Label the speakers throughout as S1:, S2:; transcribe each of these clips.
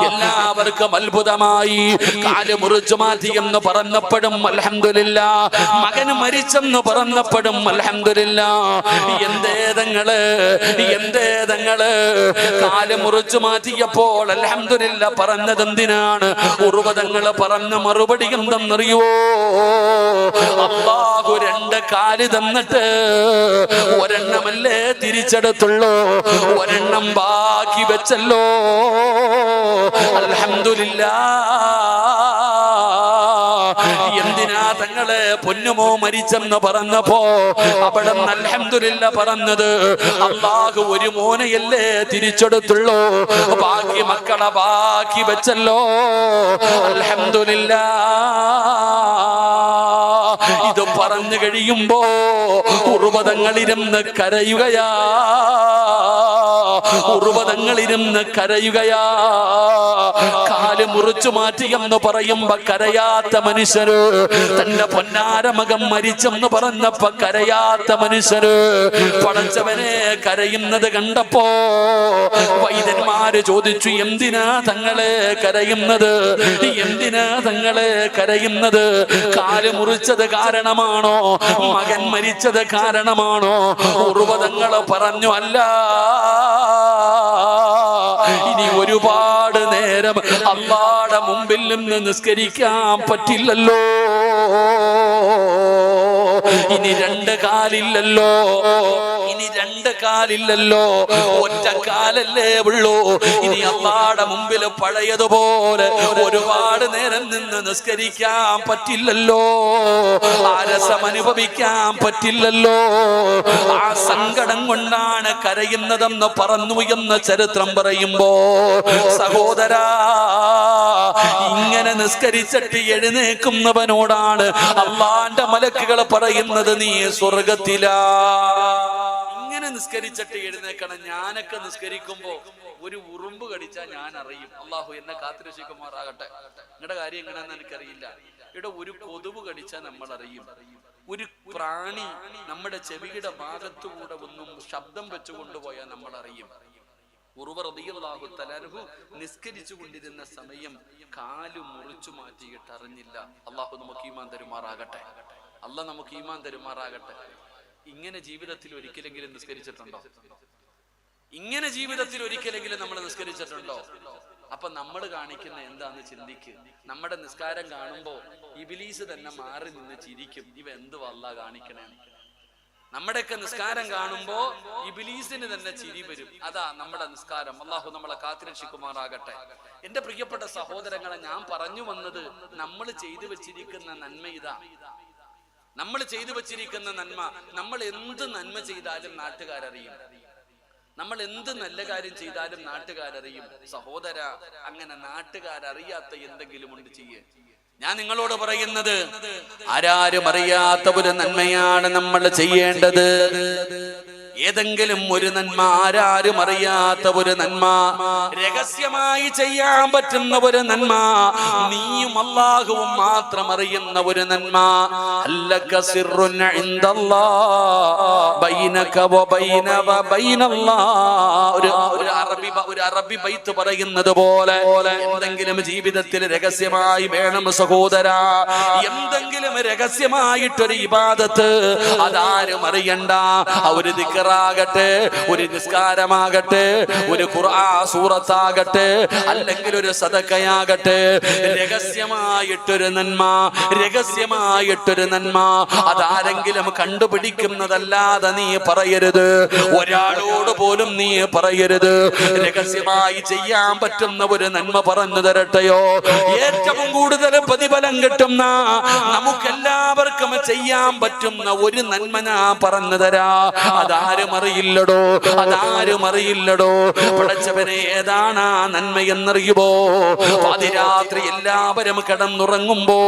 S1: Oh, Allah എല്ലാവർക്കും അത്ഭുതമായി. കാൽ മുറിച്ചു മാറ്റി എന്ന് പറഞ്ഞപ്പോഴും അലഹമില്ല മകൻ മരിച്ചെന്ന് പറഞ്ഞപ്പോഴും അലഹമില്ല എന്തേതങ്ങൾ എന്തേതങ്ങൾ കാൽ മുറിച്ചു മാറ്റിയപ്പോൾ അലഹമില്ല പറഞ്ഞത് എന്തിനാണ്? ഉറുപതങ്ങൾ പറഞ്ഞ മറുപടി എന്തെന്നറിയോ അള്ളാഹു രണ്ട് കാൽ തന്നിട്ട് ഒരെണ്ണമല്ലേ തിരിച്ചെടുത്തുള്ളൂ? ഒരെണ്ണം ബാക്കി വെച്ചല്ലോ? അൽഹംദുലില്ലാ. എന്തിനാ തങ്ങളെ പൊന്നുമോ മരിച്ചെന്ന് പറഞ്ഞപ്പോ അവിടെ അലഹമില്ല പറഞ്ഞത്? അള്ളാഹു ഒരു മോനെയല്ലേ തിരിച്ചെടുത്തുള്ളൂ. ബാക്കി മക്കളെ ബാക്കി വെച്ചല്ലോ. അലഹമില്ല ഇത് പറഞ്ഞു കഴിയുമ്പോ ഉറുപതങ്ങളിരുന്ന് കരയുകയാ. ഉറുപതങ്ങളിരുന്ന് കരയുകയാ. കാൽ മുറിച്ചു മാറ്റിയെന്ന് പറയുമ്പോ കരയാത്ത മനുഷ്യര് തന്റെ പൊന്നാരമകം മരിച്ചെന്ന് പറഞ്ഞപ്പോ കരയാത്ത മനുഷ്യര് പടച്ചവനെ കരയുന്നത് കണ്ടപ്പോ വൈദ്യന്മാര് ചോദിച്ചു എന്തിനാ തങ്ങളെ കരയുന്നത്? എന്തിനാ തങ്ങളെ കരയുന്നത്? കാൽ മുറിച്ചത് കാരണമാണോ? മകൻ മരിച്ചത് കാരണമാണോ? ഉറുവതങ്ങൾ പറഞ്ഞു അല്ല. ഇനി ഒരുപാട് നേരം അള്ളാടെ മുമ്പിൽ നിന്ന് നിസ്കരിക്കാൻ പറ്റില്ലല്ലോ. ഇനി രണ്ട് കാലില്ലല്ലോ. ഇനി രണ്ട് കാലില്ലല്ലോ. ഒറ്റ കാലല്ലേ ഉള്ളൂ. ഇനി അമ്മാടെ മുമ്പിൽ പഴയതുപോലെ ഒരുപാട് നേരം നിന്ന് നിസ്കരിക്കാൻ പറ്റില്ലല്ലോ. ആരസം രസം അനുഭവിക്കാൻ പറ്റില്ലല്ലോ. ആ സങ്കടം കൊണ്ടാണ് കരയുന്നതെന്ന് പറഞ്ഞു എന്ന് ചരിത്രം പറയുമ്പോ സഹോദരാ ഇങ്ങനെ നിസ്കരിച്ചിട്ട് എഴുന്നേക്കുന്നവനോടാണ് അള്ളാന്റെ മലക്കുകൾ പറയുന്നത് നീ സ്വർഗത്തിലാ. ഇങ്ങനെ നിസ്കരിച്ചിട്ട് എഴുന്നേക്കണം ഞാനൊക്കെ നിസ്കരിക്കുമ്പോ ഒരു ഉറുമ്പ് കടിച്ചാൽ ഞാൻ അറിയും. അള്ളാഹു എന്നെ കാത്തിരക്ഷിക്കുമാറാകട്ടെ. നിങ്ങളുടെ കാര്യം എങ്ങനെയാന്ന് എനിക്കറിയില്ല. ഇവിടെ ഒരു കൊതുവ് കടിച്ചാൽ നമ്മൾ അറിയും ഒരു പ്രാണി നമ്മുടെ ചെവിയുടെ ഭാഗത്തുകൂടെ ഒന്നും ശബ്ദം വെച്ചു കൊണ്ടുപോയാൽ നമ്മൾ അറിയും ഉറുവ തലർഹു നിസ്കരിച്ചു കൊണ്ടിരുന്ന സമയം കാലു മുറിച്ചു മാറ്റിയിട്ട് അറിഞ്ഞില്ല. അള്ളാഹു നമുക്ക് ഈമാൻ തരുമാറാകട്ടെ. അല്ല നമുക്ക് ഈമാൻ തരുമാറാകട്ടെ. ഇങ്ങനെ ജീവിതത്തിൽ ഒരിക്കലെങ്കിലും നിസ്കരിച്ചിട്ടുണ്ടോ? ഇങ്ങനെ ജീവിതത്തിൽ ഒരിക്കലെങ്കിലും നമ്മൾ നിസ്കരിച്ചിട്ടുണ്ടോ? അപ്പൊ നമ്മൾ കാണിക്കുന്ന എന്താന്ന് ചിന്തിക്ക്. നമ്മുടെ നിസ്കാരം കാണുമ്പോ ഇബിലീസ് തന്നെ മാറി നിന്ന് ചിരിക്കും. ഇവ എന്ത് വല്ല കാണിക്കണേ? നമ്മുടെയൊക്കെ നിസ്കാരം കാണുമ്പോ ഇബിലീസിന് തന്നെ ചിരി വരും. അതാ നമ്മുടെ നിസ്കാരം. അള്ളാഹു നമ്മളെ കാത്തിരക്ഷിക്കുമാറാകട്ടെ. എന്റെ പ്രിയപ്പെട്ട സഹോദരങ്ങളെ ഞാൻ പറഞ്ഞു വന്നത് നമ്മൾ ചെയ്തു വെച്ചിരിക്കുന്ന നന്മ ഇതാ. നമ്മൾ ചെയ്തു വെച്ചിരിക്കുന്ന നന്മ. നമ്മൾ എന്ത് നന്മ ചെയ്താലും നാട്ടുകാരറിയും. നമ്മൾ എന്ത് നല്ല കാര്യം ചെയ്താലും നാട്ടുകാരറിയും. സഹോദര അങ്ങനെ നാട്ടുകാരറിയാത്ത എന്തെങ്കിലും ഉണ്ട് ചെയ്യേ. ഞാൻ നിങ്ങളോട് പറയുന്നത് ആരാരും അറിയാത്ത ഒരു നന്മയാണ് നമ്മൾ ചെയ്യേണ്ടത്. ഏതെങ്കിലും ഒരു നന്മ ആരാരും അറിയാത്ത ഒരു നന്മ രഹസ്യമായി ചെയ്യാൻ പറ്റുന്ന ഒരു നന്മ നീയും അള്ളാഹുവും മാത്രം അറിയുന്ന ഒരു നന്മ. ഒരു അറബി ഒരു അറബി ബൈത്ത് പറയുന്നത് പോലെ എന്തെങ്കിലും ജീവിതത്തിൽ രഹസ്യമായി വേണം സഹോദര. എന്തെങ്കിലും രഹസ്യമായിട്ടൊരു ഇബാദത്ത് അതാരും അറിയണ്ട. ഒരു ദിക്കറാകട്ടെ ഒരു നിസ്കാരമാകട്ടെ ഒരു ഖുർആ സൂറത്താകട്ടെ അല്ലെങ്കിൽ ഒരു സദക്കയാകട്ടെ. രഹസ്യമായിട്ടൊരു നന്മ രഹസ്യമായിട്ടൊരു നന്മ അതാരെങ്കിലും കണ്ടുപിടിക്കുന്നതല്ലാതെ നീ പറയരുത്. ഒരാളോട് പോലും നീ പറയരുത്. രഹസ്യമായി ചെയ്യാൻ പറ്റുന്ന ഒരു നന്മ പറഞ്ഞു തരട്ടെയോ? ഏറ്റവും കൂടുതൽ പ്രതിഫലം കിട്ടുന്ന നമുക്കെല്ലാവർക്കും ചെയ്യാൻ പറ്റുന്ന ഒരു നന്മ ഞാൻ പറഞ്ഞു തരാ. അതാരും അറിയില്ലടോ. അതാരും അറിയില്ലടോ. പടച്ചവനെ ഏതാണ് ആ നന്മ എന്നറിയുമോ? പാതിരാത്രി എല്ലാവരും കിടന്നുറങ്ങുമ്പോ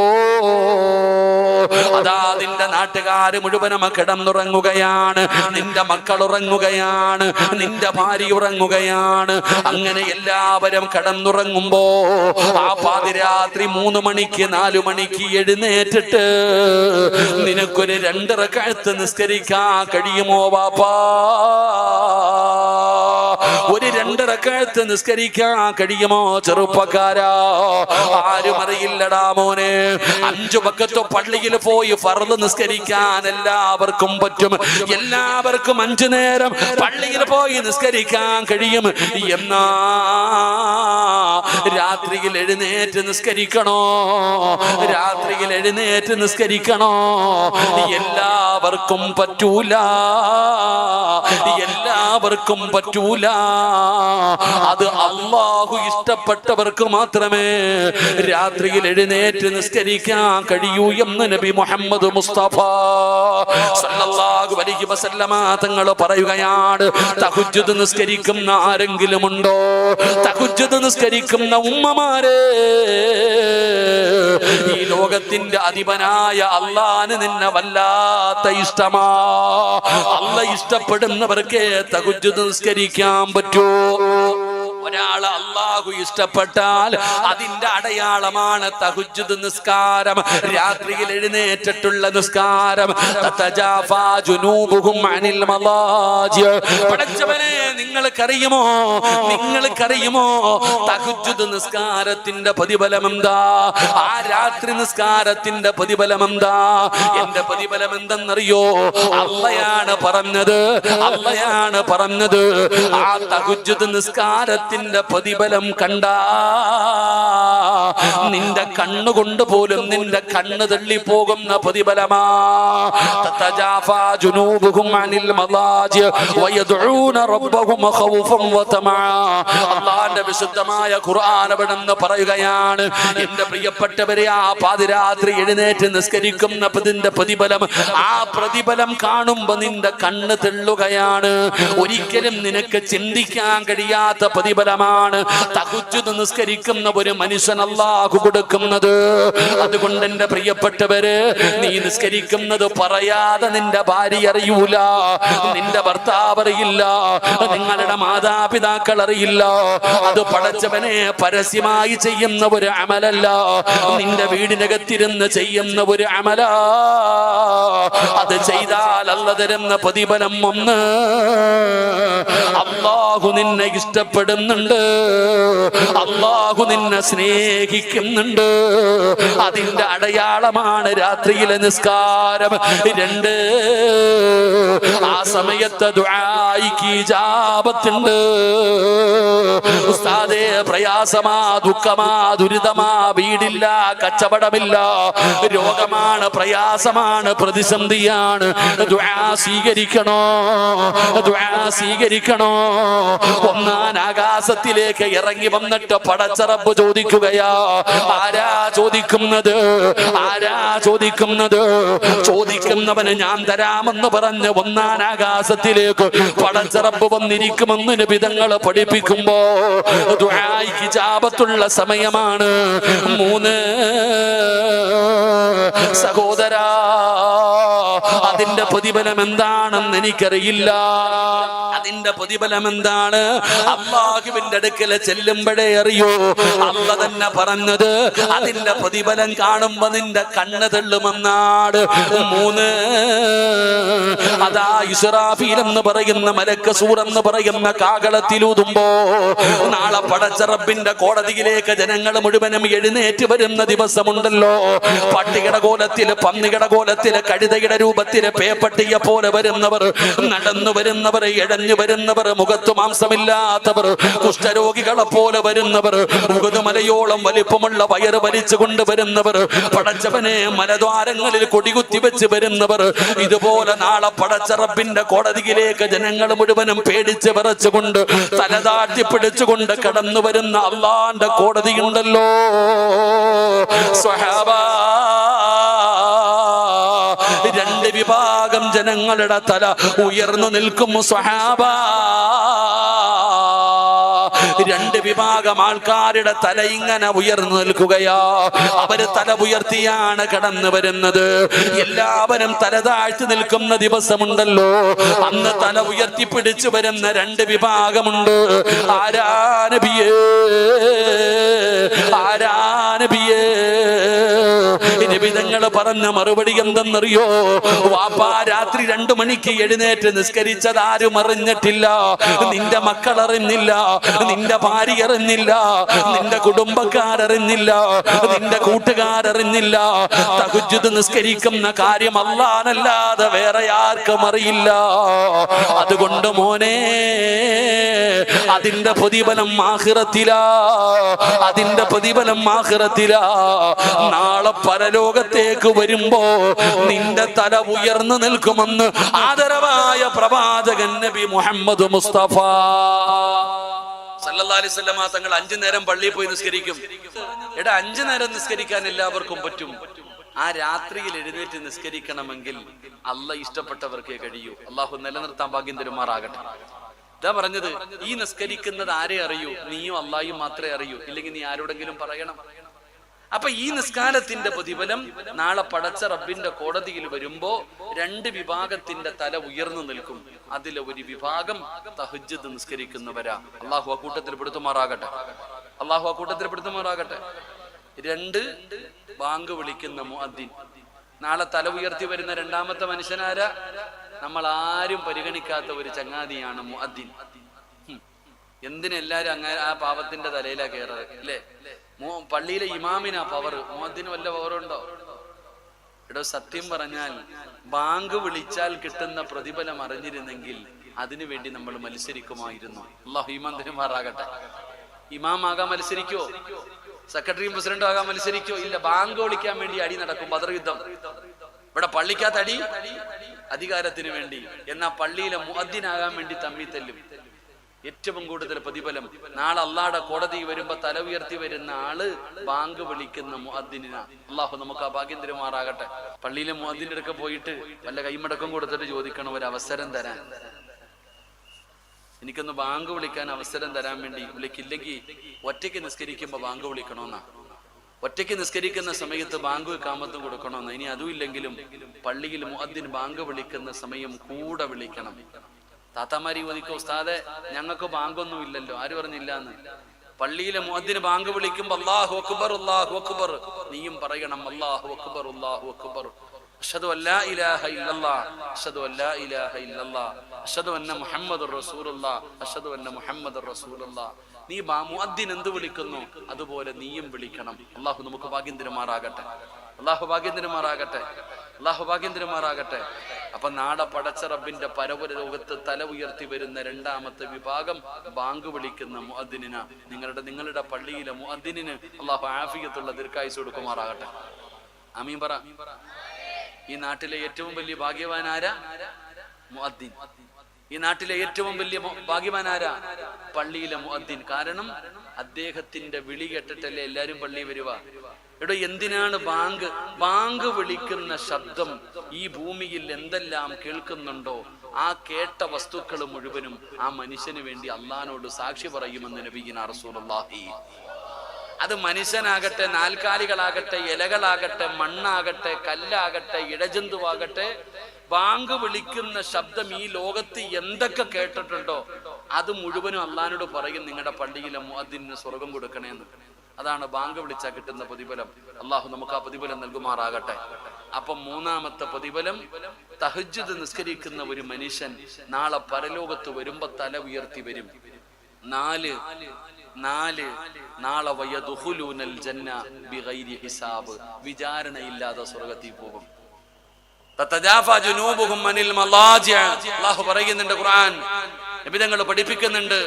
S1: അതാ നിന്റെ നാട്ടുകാര് മുഴുവനും കിടന്നുറങ്ങുകയാണ്. നിന്റെ മക്കൾ ഉറങ്ങുകയാണ്. നിന്റെ ഭാര്യ ഉറങ്ങുകയാണ്. അങ്ങനെ എല്ലാവരും കിടന്നുറങ്ങുമ്പോ ആ പാതിരാത്രി മൂന്ന് മണിക്ക് നാലു മണിക്ക് എഴുന്നേറ്റിട്ട് നിനക്കൊരു രണ്ടര കഴുത്ത് നിസ്കരിക്കാൻ കഴിയുമോ വാപ്പാ ഒരു രണ്ടരക്കഴുത്ത് നിസ്കരിക്കാൻ കഴിയുമോ ചെറുപ്പക്കാരാ? ആരും അറിയില്ലടാ മോനെ. അഞ്ചു പക്കത്തോ പള്ളിയിൽ പോയി പറന്ന് നിസ്കരിക്കാൻ എല്ലാവർക്കും പറ്റും. എല്ലാവർക്കും അഞ്ചു നേരം പള്ളിയിൽ പോയി നിസ്കരിക്കാൻ കഴിയും. എന്നാ രാത്രിയിൽ എഴുന്നേറ്റ് നിസ്കരിക്കണോ? രാത്രിയിൽ എഴുന്നേറ്റ് നിസ്കരിക്കണോ? എല്ലാവർക്കും പറ്റൂല. എല്ലാവർക്കും പറ്റൂല. അത് അള്ളാഹു ഇഷ്ടപ്പെട്ടവർക്ക് മാത്രമേ രാത്രിയിൽ എഴുന്നേറ്റ് നിസ്കരിക്കാൻ കഴിയൂ എന്ന് നബി മുഹമ്മദ് മുസ്തഫ സല്ലല്ലാഹു അലൈഹി വസല്ലമ തങ്ങൾ പറയുകയാണ് തഹജ്ജുദ് നിസ്കരിക്കുന്ന ആരെങ്കിലും ഉണ്ടോ? തഹജ്ജുദ് നിസ്കരിക്കുന്ന ഉമ്മമാരെ. ഈ ലോകത്തിന്റെ അധിപനായ അള്ളാന് നിന്നെ വല്ലാത്ത ഇഷ്ടമാ. അല്ല ഇഷ്ടപ്പെടുന്നവർക്കേ തഹജ്ജുദ് നിസ്കരിക്കാൻ പറ്റൂ. Do. ഒരാൾ അള്ളാഹു ഇഷ്ടപ്പെട്ടാൽ അതിന്റെ അടയാളമാണ് തഹുജുദ് നിസ്കാരം. രാത്രിയിൽ എഴുന്നേറ്റിട്ടുള്ള നിസ്കാരം. നിങ്ങൾക്കറിയുമോ? നിങ്ങൾക്കറിയുമോ? തഹുജുദ് നിസ്കാരത്തിന്റെ പ്രതിഫലം എന്താ? ആ രാത്രി നിസ്കാരത്തിന്റെ പ്രതിഫലം എന്താ? എന്റെ പ്രതിഫലം എന്തെന്നറിയോ? അള്ളയാണ് പറഞ്ഞത്. അള്ളയാണ് പറഞ്ഞത്. ആ തഹുജുദ് നിസ്കാരത്തിന്റെ പ്രതിഫലം കണ്ട. നിന്റെ കണ്ണുകൊണ്ട് പോലും നിന്റെ കണ്ണ് തള്ളിപ്പോകുന്ന പ്രതിഫലമാ. വിശുദ്ധമായ ഖുർആൻ അവിടെന്ന് പറയുകയാണ് എന്റെ പ്രിയപ്പെട്ടവരെ ആ പാതിരാത്രി എഴുന്നേറ്റ് നിസ്കരിക്കുന്ന നിസ്കരിക്കുന്നതിന്റെ പ്രതിഫലം ആ പ്രതിഫലം കാണുമ്പോ നിന്റെ കണ്ണ് തെള്ളുകയാണ്. ഒരിക്കലും നിനക്ക് ചിന്തിക്കാൻ കഴിയാത്ത പ്രതിഫലമാണ്. തകുച്ചു നിസ്കരിക്കുന്ന ഒരു മനുഷ്യൻ അല്ലാഹു കൊടുക്കുന്നത്. അതുകൊണ്ട് എന്റെ പ്രിയപ്പെട്ടവര് നീ നിസ്കരിക്കുന്നത് പറയാതെ നിന്റെ ഭാര്യ അറിയൂല. നിന്റെ ഭർത്താവ് അറിയില്ല. നിങ്ങളുടെ മാതാപിതാക്കൾ അറിയില്ല. അത് പടച്ചവനെ പരസ്യമായി ചെയ്യുന്ന ഒരു അമലല്ല. നിന്റെ വീടിനകത്തിരുന്ന് ചെയ്യുന്ന ഒരു അമല. അത് ചെയ്താൽ അല്ല തരുന്ന പ്രതിഫലം ഒന്ന്. അള്ളാഹു നിന്നെ ഇഷ്ടപ്പെടുന്നുണ്ട് അള്ളാഹു നിന്നെ സ്നേഹിക്കുന്നുണ്ട്. അതിന്റെ അടയാളമാണ് രാത്രിയിലെ നിസ്കാരം. രണ്ട് ആ സമയത്ത് ദുആയിക്ക് ഇജാബത്തുണ്ട്. ഉസ്താദേ പ്രയാസമാ ദുഃഖമാ ദുരിതമാ വീടില്ല കച്ചവടമില്ല. രോഗമാണ് പ്രയാസമാണ് പ്രതിസന്ധിയാണ്. സ്വീകരിക്കണോ? സ്വീകരിക്കണോ? ഒന്നാൻ ആകാശത്തിലേക്ക് ഇറങ്ങി വന്നിട്ട് പടച്ചറപ്പ് ചോദിക്കുകയാ ആരാ ചോദിക്കുന്നത്? ആരാ ചോദിക്കുന്നത്? ചോദിക്കുന്നവന് ഞാൻ തരാമെന്ന് പറഞ്ഞ് ഒന്നാൻ ആകാശത്തിലേക്ക് പടച്ചറപ്പ് വന്നിരിക്കുമെന്ന് നിബിതങ്ങൾ പഠിപ്പിക്കുമ്പോ ജാപത്തുള്ള സമയമാണ്. മൂന്ന് സഹോദരാ അതിന്റെ പ്രതിഫലം എന്താണെന്ന് എനിക്കറിയില്ല. അതിന്റെ പ്രതിഫലം എന്താണ്? അള്ളാഹുവിന്റെ അടുക്കൽ ചെല്ലുമ്പോഴേ അറിയോ? അല്ല തന്നെ പറഞ്ഞത് അതിന്റെ പ്രതിഫലം കാണുമ്പോ നിന്റെ കണ്ണ് തള്ളുമെന്നാട് മൂന്ന് അതാ ഇസ്രാഫീൽ എന്ന് പറയുന്ന മലക്ക് സൂർ എന്ന് പറയുന്ന കാകളത്തിലൂതുമ്പോ നാളെ പടച്ചറബിന്റെ കോടതിയിലേക്ക് ജനങ്ങൾ മുഴുവനും എഴുന്നേറ്റ് വരുന്ന ദിവസമുണ്ടല്ലോ. പട്ടികയുടെ കോലത്തിൽ പന്നികട കോലത്തിൽ കഴുതയുടെ രൂപത്തിൽ പേപ്പട്ടിയെ പോലെ വരുന്നവർ നടന്നു വരുന്നവർ ഇഴഞ്ഞു വരുന്നവർ മുഖത്തു മാംസമില്ലാത്തവർ കുഷ്ഠരോഗികളെ പോലെ വരുന്നവർ മുഖതുമലയോളം മലയോളം വലിപ്പമുള്ള വയറ് വലിച്ചു കൊണ്ട് വരുന്നവർ പടച്ചവനെ മലദ്വാരങ്ങളിൽ കൊടികുത്തി വെച്ച് വരുന്നവർ ഇതുപോലെ നാളെ പടച്ചറപ്പിന്റെ കോടതിയിലേക്ക് ജനങ്ങൾ മുഴുവനും പേടിച്ച് വിറച്ചുകൊണ്ട് തലതാഴ്ത്തി പിടിച്ചുകൊണ്ട് കടന്നു വരുന്ന അള്ളാന്റെ കോടതിയുണ്ടല്ലോ സ്വഹാബ രണ്ട് വിഭാഗം ജനങ്ങളുടെ തല ഉയർന്നു നിൽക്കും സ്വഹാബ. രണ്ട് വിഭാഗം ആൾക്കാരുടെ തല ഇങ്ങനെ ഉയർന്നു നിൽക്കുകയാ. അവർ തല ഉയർത്തിയാണ് കടന്നു വരുന്നത്. എല്ലാവരും തല താഴ്ത്തി നിൽക്കുന്ന ദിവസമുണ്ടല്ലോ. അന്ന് തല ഉയർത്തി പിടിച്ചു വരുന്ന രണ്ട് വിഭാഗമുണ്ട്. ആരാനബിയേ ആരാനബിയേ നബിതങ്ങൾ പറഞ്ഞ മറുപടി എന്തെന്നറിയോ? വാപ്പാ രാത്രി രണ്ടു മണിക്ക് എഴുന്നേറ്റ് നിസ്കരിച്ചത് ആരും അറിഞ്ഞിട്ടില്ല. നിന്റെ മക്കൾ അറിഞ്ഞില്ല നിന്റെ ഭാര്യ അറിഞ്ഞില്ല നിന്റെ കുടുംബക്കാരറിഞ്ഞില്ല നിന്റെ കൂട്ടുകാരറിഞ്ഞില്ല. തകുജിത് നിസ്കരിക്കുന്ന കാര്യം അല്ലാനല്ലാതെ വേറെ ആർക്കും അറിയില്ല. അതുകൊണ്ട് മോനെ അതിന്റെ പ്രതിഫലം ആഹിറത്തില. അതിന്റെ പ്രതിഫലം ആഹ്റത്തിലാ. നാളെ പരലോകത്തേക്ക് വരുമ്പോ നിന്റെ തല ഉയർന്നു നിൽക്കുമെന്ന് ആദരവായ പ്രവാചകൻ നബി മുഹമ്മദ് മുസ്തഫ. വസല്ലം തങ്ങൾ അഞ്ചു നേരം പള്ളിയിൽ പോയി നിസ്കരിക്കും. എടാ അഞ്ചു നേരം നിസ്കരിക്കാൻ എല്ലാവർക്കും പറ്റും. ആ രാത്രിയിൽ എഴുന്നേറ്റ് നിസ്കരിക്കണമെങ്കിൽ അല്ല ഇഷ്ടപ്പെട്ടവർക്കേ കഴിയൂ. അള്ളാഹു നിലനിർത്താൻ ഭാഗ്യം തരുമാറാകട്ടെ. ഇതാ പറഞ്ഞത് ഈ നിസ്കരിക്കുന്നത് ആരെ അറിയൂ? നീയും അള്ളായും മാത്രമേ അറിയൂ. ഇല്ലെങ്കിൽ നീ ആരോടെങ്കിലും പറയണം. അപ്പൊ ഈ നിസ്കാരത്തിന്റെ പ്രതിഫലം നാളെ പടച്ച റബ്ബിന്റെ കോടതിയിൽ വരുമ്പോ രണ്ട് വിഭാഗത്തിന്റെ തല ഉയർന്നു നിൽക്കും. അതിലെ ഒരു വിഭാഗം തഹജ്ജുദ് നിസ്കരിക്കുന്നവരാ. അള്ളാഹു ആ കൂട്ടത്തിൽ പെടുത്തുമാറാകട്ടെ. അള്ളാഹു ആ കൂട്ടത്തിൽ പെടുത്തുമാറാകട്ടെ. രണ്ട് ബാങ്ക് വിളിക്കുന്ന മുഅദ്ദിൻ. നാളെ തല ഉയർത്തി വരുന്ന രണ്ടാമത്തെ മനുഷ്യനാരാ? നമ്മൾ ആരും പരിഗണിക്കാത്ത ഒരു ചങ്ങാതിയാണ് മുഅദ്ദിൻ. എന്തിനെല്ലാരും അങ്ങ ആ പാപത്തിന്റെ തലയിലാ കയറത് അല്ലേ? പള്ളിയിലെ ഇമാമിനാ പവർ മുഅദ്ദിന് വല്ല പവറുണ്ടോ എടോ സത്യം പറഞ്ഞാൽ ബാങ്ക് വിളിച്ചാൽ കിട്ടുന്ന പ്രതിഫലം അറിഞ്ഞിരുന്നെങ്കിൽ അതിനു വേണ്ടി നമ്മൾ മത്സരിക്കുമായിരുന്നു. അള്ളാഹു ഈമാൻ തരുമാറാകട്ടെ ഇമാം ആകാൻ മത്സരിക്കോ സെക്രട്ടറിയും പ്രസിഡന്റും ആകാൻ മത്സരിക്കോ ഇല്ല ബാങ്ക് വിളിക്കാൻ വേണ്ടി അടി നടക്കും ബദർ യുദ്ധം. ഇവിടെ പള്ളിക്കകത്ത് അടി അധികാരത്തിന് വേണ്ടി എന്നാ പള്ളിയിലെ മുഅദ്ദിനാകാൻ വേണ്ടി തമ്മി തല്ലും. ഏറ്റവും കൂടുതൽ പ്രതിഫലം നാളെ അള്ളാടെ കോടതി വരുമ്പോ തല ഉയർത്തി വരുന്ന ആൾ ബാങ്ക് വിളിക്കുന്ന മുഅദ്ദിന അള്ളാഹു നമുക്ക് ആ ഭാഗ്യം തരുമാറാകട്ടെ. പള്ളിയിലെ മുഹദ്ദിന്റെ അടുക്ക പോയിട്ട് വല്ല കൈമടക്കം കൊടുത്തിട്ട് ചോദിക്കണം ഒരു അവസരം തരാൻ. എനിക്കൊന്ന് ബാങ്ക് വിളിക്കാൻ അവസരം തരാൻ വേണ്ടി വിളിക്കില്ലെങ്കിൽ ഒറ്റയ്ക്ക് നിസ്കരിക്കുമ്പോ ബാങ്ക് വിളിക്കണമെന്നാ ഒറ്റയ്ക്ക് നിസ്കരിക്കുന്ന സമയത്ത് ബാങ്ക് കാമത്തും കൊടുക്കണമെന്ന്. ഇനി അതും ഇല്ലെങ്കിലും പള്ളിയിൽ മുഅദ്ദിൻ ബാങ്ക് വിളിക്കുന്ന സമയം കൂടെ വിളിക്കണം. താത്താമാരി ചോദിക്കും ഉസ്താദെ ഞങ്ങൾക്ക് ബാങ്കൊന്നും ഇല്ലല്ലോ. ആര് പറഞ്ഞില്ല എന്ന് പള്ളിയിലെ മുഅദ്ദിന് ബാങ്ക് വിളിക്കുമ്പോ അല്ലാഹു അക്ബർ അല്ലാഹു അക്ബർ. നീയും പറയണം അല്ലാഹു അക്ബർ അല്ലാഹു അക്ബർ. അഷ്ഹദു അല്ലാ ഇലാഹ ഇല്ലല്ലാഹ് അഷ്ഹദു അല്ലാ ഇലാഹ ഇല്ലല്ലാഹ് അഷ്ഹദു അന്ന മുഹമ്മദുർ റസൂലുള്ളാഹ് അഷ്ഹദു അന്ന മുഹമ്മദുർ റസൂലുള്ളാഹ് നീ മുഅദ്ദിൻ എന്ത് വിളിക്കുന്നു? അതുപോലെ നീയും വിളിക്കണം. അള്ളാഹു നമുക്ക് ഭാഗ്യം അള്ളാഹു ഭാഗ്യം അള്ളാഹു ഭാഗ്യം അപ്പൊ നാട പടച്ച റബ്ബിന്റെ പരവര ലോകത്ത് തല ഉയർത്തി വരുന്ന രണ്ടാമത്തെ വിഭാഗം ബാങ്ക് വിളിക്കുന്ന മുഅദ്ദിന നിങ്ങളുടെ നിങ്ങളുടെ പള്ളിയിലെ മുഅദ്ദിനിന് അള്ളാഹു ആഫിയത്തുള്ള ദീർഘായുസ് കൊടുക്കുമാറാകട്ടെ. അമീൻ പറ. ഈ നാട്ടിലെ ഏറ്റവും വലിയ ഭാഗ്യവാനാരാ മുഅദ്ദിൻ. ഈ നാട്ടിലെ ഏറ്റവും വലിയ ഭാഗ്യവാനാരാ? പള്ളിയിലെ മുഅദ്ദിൻ. കാരണം അദ്ദേഹത്തിന്റെ വിളി കേട്ടിട്ടല്ലേ എല്ലാരും പള്ളി വരുക? എടോ എന്തിനാണ് ബാങ്ക് ബാങ്ക് വിളിക്കുന്ന ശബ്ദം ഈ ഭൂമിയിൽ എന്തെല്ലാം കേൾക്കുന്നുണ്ടോ? ആ കേട്ട വസ്തുക്കൾ മുഴുവനും ആ മനുഷ്യന് വേണ്ടി അള്ളഹാനോട് സാക്ഷി പറയുമെന്ന് നബീന റസൂലുള്ളാഹി. അത് മനുഷ്യനാകട്ടെ നാൽക്കാലികളാകട്ടെ ഇലകളാകട്ടെ മണ്ണാകട്ടെ കല്ലാകട്ടെ ഇടജന്തുവാകട്ടെ ബാങ്ക് വിളിക്കുന്ന ശബ്ദം ഈ ലോകത്ത് എന്തൊക്കെ കേട്ടിട്ടുണ്ടോ അത് മുഴുവനും അള്ളഹാനോട് പറയും നിങ്ങളുടെ പള്ളിയിലെ മുഅദ്ദിന് സ്വർഗം കൊടുക്കണേന്ന്. അതാണ് ബാങ്ക് വിളിച്ചാൽ കിട്ടുന്ന പ്രതിഫലം. അള്ളാഹു നമുക്ക് ആ പ്രതിഫലം നൽകുമാറാകട്ടെ. അപ്പം മൂന്നാമത്തെ പ്രതിഫലം തഹജ്ജുദ് നിസ്കരിക്കുന്ന ഒരു മനുഷ്യൻ നാളെ പരലോകത്ത് വരുമ്പോ തല ഉയർത്തി വരും. നാല് നാല് നാളെ വയദുഹുലൂനൽ ജന്ന ബിഗൈരി ഹിസാബ്. വിചാരണയില്ലാതെ സ്വർഗത്തിൽ പോകും. അല്ലാഹു പറയുന്നുണ്ട് ഖുർആൻ. നബിതങ്ങൾ പഠിപ്പിക്കുന്നുണ്ട്.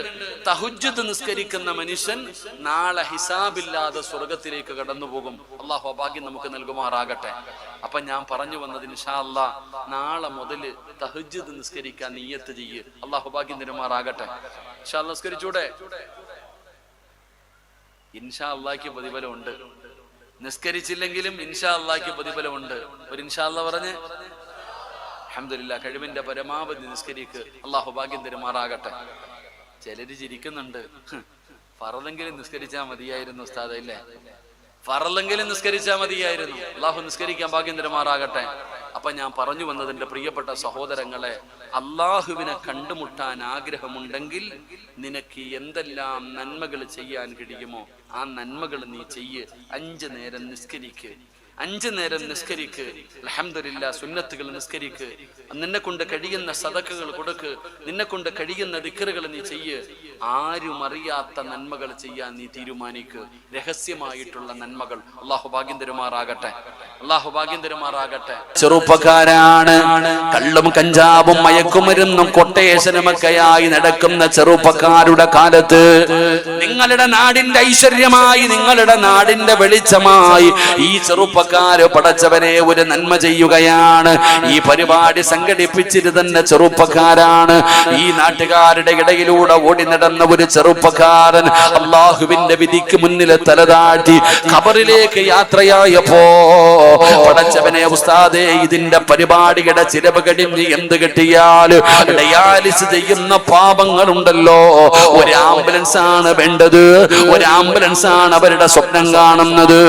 S1: തഹജ്ജുദ് നിസ്കരിക്കുന്ന മനുഷ്യൻ നാളെ ഹിസാബില്ലാതെ സ്വർഗത്തിലേക്ക് കടന്നു പോകും അള്ളാഹു ഭാഗ്യം നമുക്ക് നൽകുമാറാകട്ടെ. അപ്പൊ ഞാൻ പറഞ്ഞു വന്നത് ഇൻഷാ അല്ലാ നാളെ മുതൽ തഹജ്ജുദ് നിസ്കരിക്കാൻ നീയത്ത് ചെയ്യ്. അള്ളാഹു ഭാഗ്യം തരുമാറാകട്ടെ. നിസ്കരിച്ചൂടെ? ഇൻഷാ അള്ളാഹ്ക്ക് പ്രതിഫലമുണ്ട്. നിസ്കരിച്ചില്ലെങ്കിലും ഇൻഷാ അള്ളാഹ്ക്ക് പ്രതിഫലമുണ്ട്. ഒരു ഇൻഷാ അല്ലാ പറഞ്ഞ്? അഹമ്മദില്ല കഴിവിന്റെ പരമാവധി നിസ്കരിക്ക് അള്ളാഹു ഭാഗ്യം തരുമാറാകട്ടെ. ചിലര് ചിരിക്കുന്നുണ്ട്. ഫറലെങ്കിലും നിസ്കരിച്ചാ മതിയായിരുന്നു ഉസ്താദ് ഇല്ലേ? ഫറലെങ്കിലും നിസ്കരിച്ചാ മതിയായിരുന്നു. അള്ളാഹു നിസ്കരിക്കാൻ ഭാഗ്യം തരുമാറാകട്ടെ. അപ്പൊ ഞാൻ പറഞ്ഞു വന്നതിന്റെ പ്രിയപ്പെട്ട സഹോദരങ്ങളെ അള്ളാഹുവിനെ കണ്ടുമുട്ടാൻ ആഗ്രഹമുണ്ടെങ്കിൽ നിനക്ക് എന്തെല്ലാം നന്മകൾ ചെയ്യാൻ കഴിയുമോ ആ നന്മകൾ നീ ചെയ്യ്. അഞ്ചു നേരം നിസ്കരിക്ക്. അഞ്ചു നേരം നിസ്കരിക്ക്. അലഹമില്ല സുന്നത്തുകൾ നിസ്കരിക്ക്. നിന്നെ കൊണ്ട് കഴിയുന്ന സതക്കുകൾ കൊടുക്ക്. നിന്നെ കൊണ്ട് കഴിയുന്ന ദിക്കറുകൾ നീ ചെയ്യ്. ആരും അറിയാത്ത നന്മകൾ ചെയ്യാൻ നീ തീരുമാനിക്ക്. രഹസ്യമായിട്ടുള്ള നന്മകൾ അള്ളാഹു ഭാഗ്യം തരുമാറാകട്ടെ. അള്ളാഹു ഭാഗ്യം തരുമാറാകട്ടെ. ചെറുപ്പക്കാരാണ്. കള്ളും കഞ്ചാവും മയക്കുമരുന്നും കൊട്ടേശനമൊക്കെയായി നടക്കുന്ന ചെറുപ്പക്കാരുടെ കാലത്ത് നിങ്ങളുടെ നാടിന്റെ ഐശ്വര്യമായി നിങ്ങളുടെ നാടിന്റെ വെളിച്ചമായി ഈ ചെറുപ്പക്കാര് പടച്ചവനെ ഒരു നന്മ ചെയ്യുകയാണ്. ഈ പരിപാടി സംഘടിപ്പിച്ചിട്ട് തന്നെ ചെറുപ്പക്കാരാണ്. ഈ നാട്ടുകാരുടെ ഇടയിലൂടെ ഓടി നടന്ന ഒരു ചെറുപ്പക്കാരൻ അള്ളാഹുവിന്റെ വിധിക്ക് മുന്നിൽ തലതാട്ടി ഖബറിലേക്ക് യാത്രയായപ്പോ പടച്ചവനെ ഉസ്താദേ ഇതിന്റെ പരിപാടിയുടെ ചിലവ് കഴിഞ്ഞ് എന്ത് കിട്ടിയാൽ ഡയാലിസ് ചെയ്യുന്ന പാപങ്ങളുണ്ടല്ലോ. ഒരു ആംബുലൻസ് ആണ് വേണ്ടത്. ഒരു ആംബുലൻസ് ആണ് അവരുടെ സ്വപ്നം കാണുന്നത്.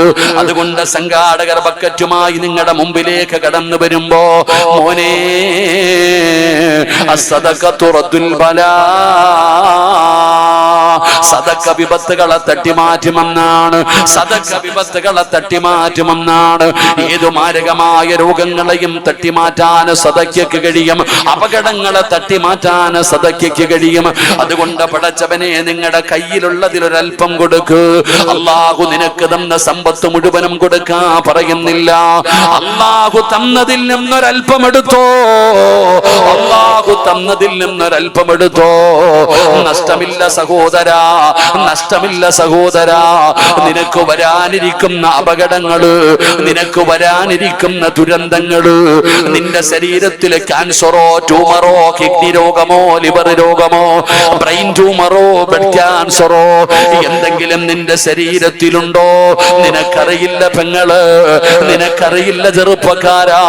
S1: അതുകൊണ്ട് സംഘാടകർ ബക്കറ്റുമായി നിങ്ങളുടെ മുമ്പിലേക്ക് കടന്നു വരുമ്പോ മോനെ അസദഖത്തു തുറത്തുൽ ബലാ. വിപത്തുകളെ തട്ടിമാറ്റുമെന്നാണ്. സദക്ക വിപത്തുകളെ തട്ടിമാറ്റുമെന്നാണ്. ഏതു മാരകമായ രോഗങ്ങളെയും തട്ടിമാറ്റാൻ സദയ്ക്ക് കഴിയും. അപകടങ്ങളെ തട്ടിമാറ്റാൻ സദയ്ക്ക് കഴിയും. അതുകൊണ്ട് പടച്ചവനെ നിങ്ങളുടെ കയ്യിലുള്ളതിലൊരൽപ്പം കൊടുക്ക്. അള്ളാഹു നിനക്ക് തന്ന സമ്പത്ത് മുഴുവനും കൊടുക്കാ പറയുന്നില്ല. അള്ളാഹു തന്നതിൽ നിന്നൊരൽപ്പം എടുത്തോ? അള്ളാഹു തന്നതിൽ നിന്നൊരൽപ്പം എടുത്തോ? നഷ്ടമില്ല സഹോദരാ നഷ്ടമില്ല സഹോദര. നിനക്ക് വരാനിരിക്കുന്ന അപകടങ്ങൾ നിനക്ക് വരാനിരിക്കുന്ന ദുരന്തങ്ങൾ നിന്റെ ശരീരത്തിലെ ക്യാൻസറോ ട്യൂമറോ കിഡ്നി രോഗമോ ലിവർ രോഗമോ ബ്രെയിൻ ട്യൂമറോ ബ്ലഡ് ക്യാൻസറോ എന്തെങ്കിലും നിന്റെ ശരീരത്തിലുണ്ടോ? നിനക്കറിയില്ല പെങ്ങൾ നിനക്കറിയില്ല ചെറുപ്പക്കാരാ.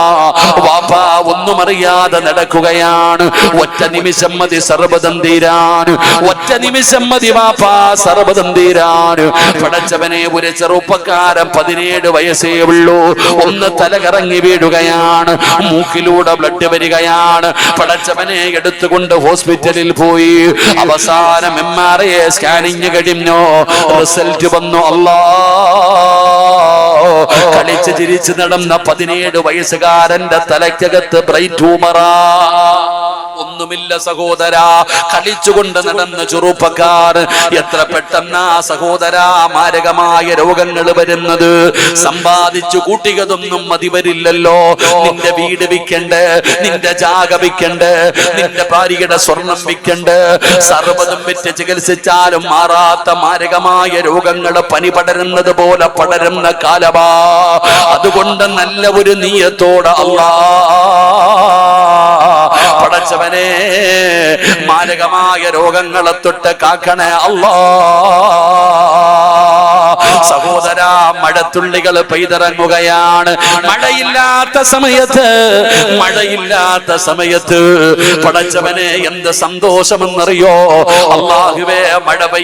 S1: വാപ്പാ ഒന്നും അറിയാതെ നടക്കുകയാണ്. ഒറ്റ നിമിഷം മതി സർവതം തീരാൻ. ഒറ്റ നിമിഷം മതി വാപ്പാ സർവതം തീരാൻ പടച്ചവനെ ഒരു ചെറുപ്പക്കാരൻ പതിനേഴ് വയസ്സേ ഉള്ളൂ. ഒന്ന് തലകറങ്ങി വീഴുകയാണ് മൂക്കിലൂടെ ബ്ലഡ് വരികയാണ്. പടച്ചവനെ എടുത്തുകൊണ്ട് ഹോസ്പിറ്റലിൽ പോയി. അവസാനം എം ആർ എ സ്കാനിങ് കഴിഞ്ഞോ. റിസൾട്ട് വന്നു. അല്ലാ. കളിച്ച് ചിരിച്ച് നടന്ന പതിനേഴ് വയസ്സുകാരന്റെ തലയ്ക്കകത്ത് ബ്രൈറ്റ് ട്യൂമറാ ഒന്നുമില്ല സഹോദര കളിച്ചുകൊണ്ട് നടന്ന ചെറുപ്പക്കാർ. എത്ര പെട്ടെന്ന് ആ സഹോദര മാരകമായ രോഗങ്ങൾ വരുന്നത്. സമ്പാദിച്ചു കൂട്ടിയതൊന്നും മതി വരില്ലല്ലോ. നിന്റെ വീട് വിൽക്കണ്ട് നിന്റെ ജാഗ വിൽക്കണ്ട് നിന്റെ ഭാര്യയുടെ സ്വർണം വിൽക്കണ്ട്. സർവതും വിറ്റ് ചികിത്സിച്ചാലും മാറാത്ത മാരകമായ രോഗങ്ങൾ പനി പടരുന്നത് പോലെ പടരുന്ന കാലമാ അതുകൊണ്ട് നല്ല ഒരു നീയത്തോടെ പടച്ചവനെ മാരകമായ രോഗങ്ങളെ തൊട്ട് കാക്കണേ അല്ലോ. സഹോദര മഴത്തുള്ളികൾ പെയ്തിറങ്ങുകയാണ്. മഴയില്ലാത്ത സമയത്ത് മഴയില്ലാത്ത സമയത്ത് പടച്ചവനെ എന്ത് സന്തോഷമെന്നറിയോ? അള്ളാഹുവേ മഴ പെയ്യ